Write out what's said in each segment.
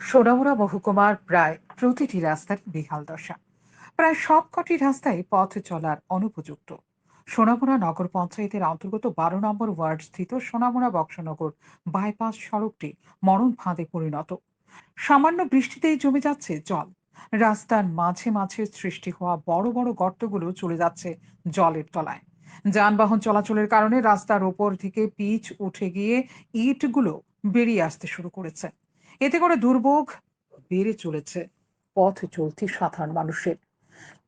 সোনামুড়া মহকুমার প্রায় প্রতিটি রাস্তার বেহাল দশা। প্রায় সবকটি রাস্তায় পথ চলার অনুপযুক্ত। সোনামুড়া নগর পঞ্চায়েতের অন্তর্গত বারো নম্বর ওয়ার্ড স্থিত সোনামুড়া বক্সনগর বাইপাস সড়কটি মরণ ফাঁদে পরিণত। সামান্য বৃষ্টিতেই জমে যাচ্ছে জল। রাস্তার মাঝে মাঝে সৃষ্টি হওয়া বড় বড় গর্তগুলো চলে যাচ্ছে জলের তলায়। যানবাহন চলাচলের কারণে রাস্তার ওপর থেকে পিচ উঠে গিয়ে ইটগুলো বেরিয়ে আসতে শুরু করেছে। এতে করে দুর্ভোগ বেড়ে চলেছে পথ চলতি সাধারণ মানুষের।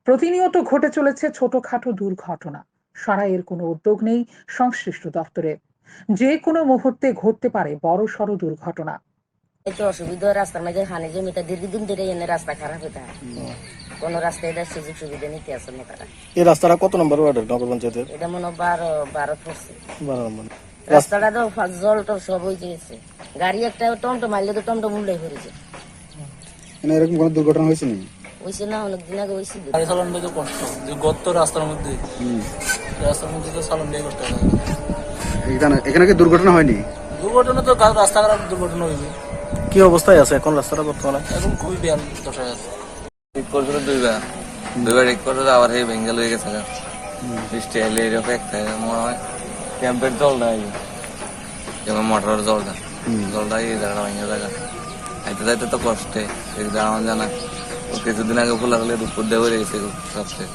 প্রতিনিয়ত ঘটে চলেছে ছোটখাটো দুর্ঘটনা। সারা এর কোনো উদ্যোগ নেই সংশ্লিষ্ট দপ্তরের যে কোনো মুহূর্তে ঘটতে পারে বড় সড় দুর্ঘটনা। একটু অসুবিধা রাস্তার মাঝে হানি জমিটা দীর্ঘদিন ধরে এনে রাস্তা খারাপ হয়ে। থাকে কোন রাস্তায় এটা সুযোগ সুবিধা নিতে আসে না তারা। এই রাস্তাটা কত নম্বর ওয়ার্ডের নগর পঞ্চায়েতের? এটা মনে হয় বারো বারো পড়ছে। বারো নম্বর। রাস্তাটা তো জল টল সব হয়ে গেছে। গাড়ি একটা টমটো মারলে তো টমটো মুন্ডাই পড়েছে মানে এরকম কোনো দুর্ঘটনা হয়েছে নাকি? হয়েছে না অনেকদিন আগে হয়েছে। গাড়ি চালানো তো কষ্ট। যে গর্ত রাস্তার মধ্যে। রাস্তার মধ্যে তো চালান দিয়ে করতে এখানে এখানে কি দুর্ঘটনা হয়নি? দুর্ঘটনা তো গা- রাস্তা খারাপ দুর্ঘটনা হয়েছে। কি অবস্থায় আছে এখন রাস্তাটা বর্তমানে? এখন খুবই ব্যায়াম দশায় আছে ঠিক করছিল দুইবার দুইবার ঠিক করছিল আবার সেই বেঙ্গল হয়ে গেছে। বৃষ্টি এলে এরকম একটা মনে হয়। ক্যাম্পের জল নাই। যেমন মোটরের জলটা জলটা এই ভেঙে তো কষ্টে এই জানা জানা ও কিছুদিন আগে খোলা হলে দুপুর সবচেয়ে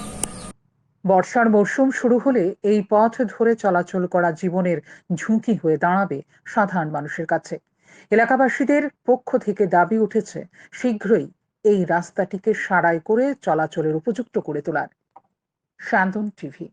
বর্ষার মরশুম শুরু হলে এই পথ ধরে চলাচল করা জীবনের ঝুঁকি হয়ে দাঁড়াবে সাধারণ মানুষের কাছে। এলাকাবাসীদের পক্ষ থেকে দাবি উঠেছে, শীঘ্রই এই রাস্তাটিকে সারাই করে চলাচলের উপযুক্ত করে তোলার। শান্তন টিভি।